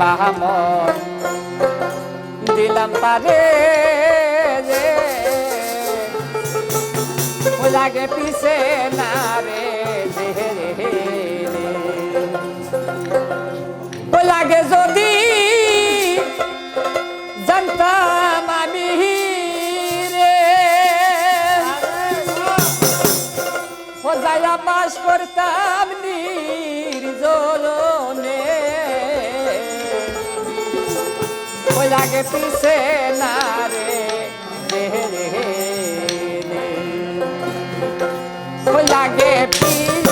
বাহামন দিলাম পারে রে লাগে পিছে না রে লাগে যদি জানতাম আমি রে। যায়া বাস করতাম লাগে পিছে না রে রে লাগে পিছে